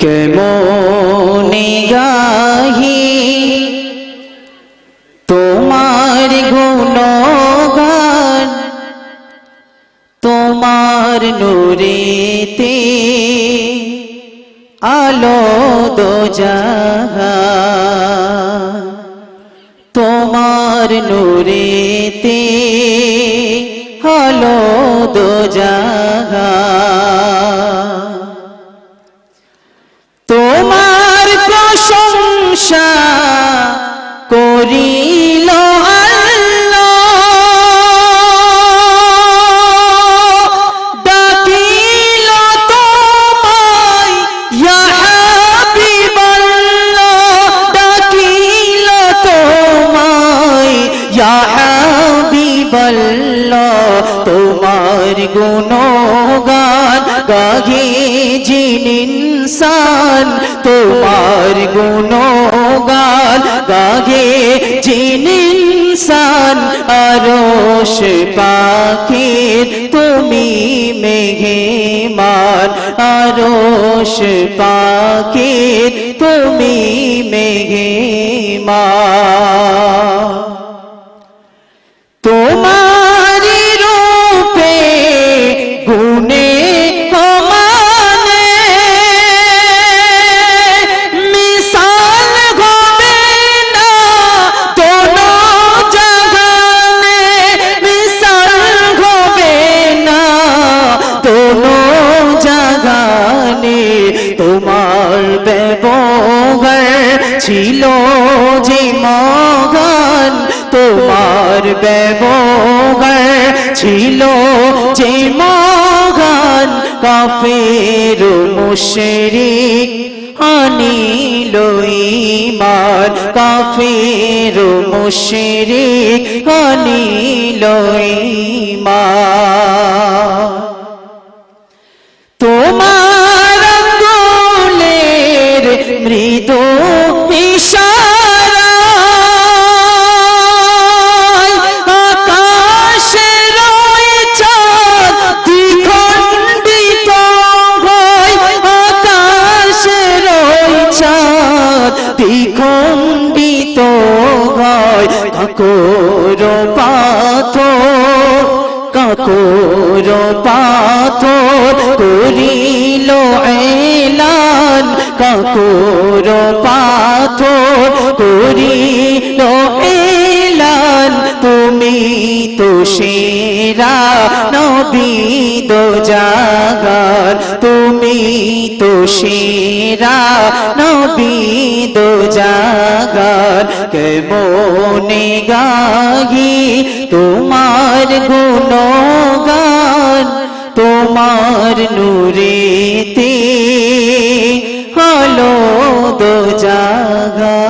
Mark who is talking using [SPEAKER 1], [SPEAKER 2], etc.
[SPEAKER 1] কেমনে গাহি? তোমার গুণগান তোমার নূরেতে আলো দো তোমার নূরেতে হলো দো জাহান ইয়া হাবিবাল্লাহ তোমার গুণগান গাহে জিন ইনসান, তোমার গুণগান গাহে জিন ইনসান, আরশ পাখির তুমি মেঘেমান আরশ পাখির তুমি মেঘেমান তোমার ব্যবহার ছিল যে মগান তোমার ব্যবহার ছিল যে মগান কাফের মুশরিক আনিল ইমান কাফের মুশরিক আনিল ইমান কাকর পাথর কাকর পাথর করিল এলান। কাকর পাথর করিল এলান। তুমি তো সেরা নবী দো জাগার তুমি তো সেরা নবী দো জাগার কেমনে গাহি তোমার গুণগান তোমার নূরেতে হলো দো জাগা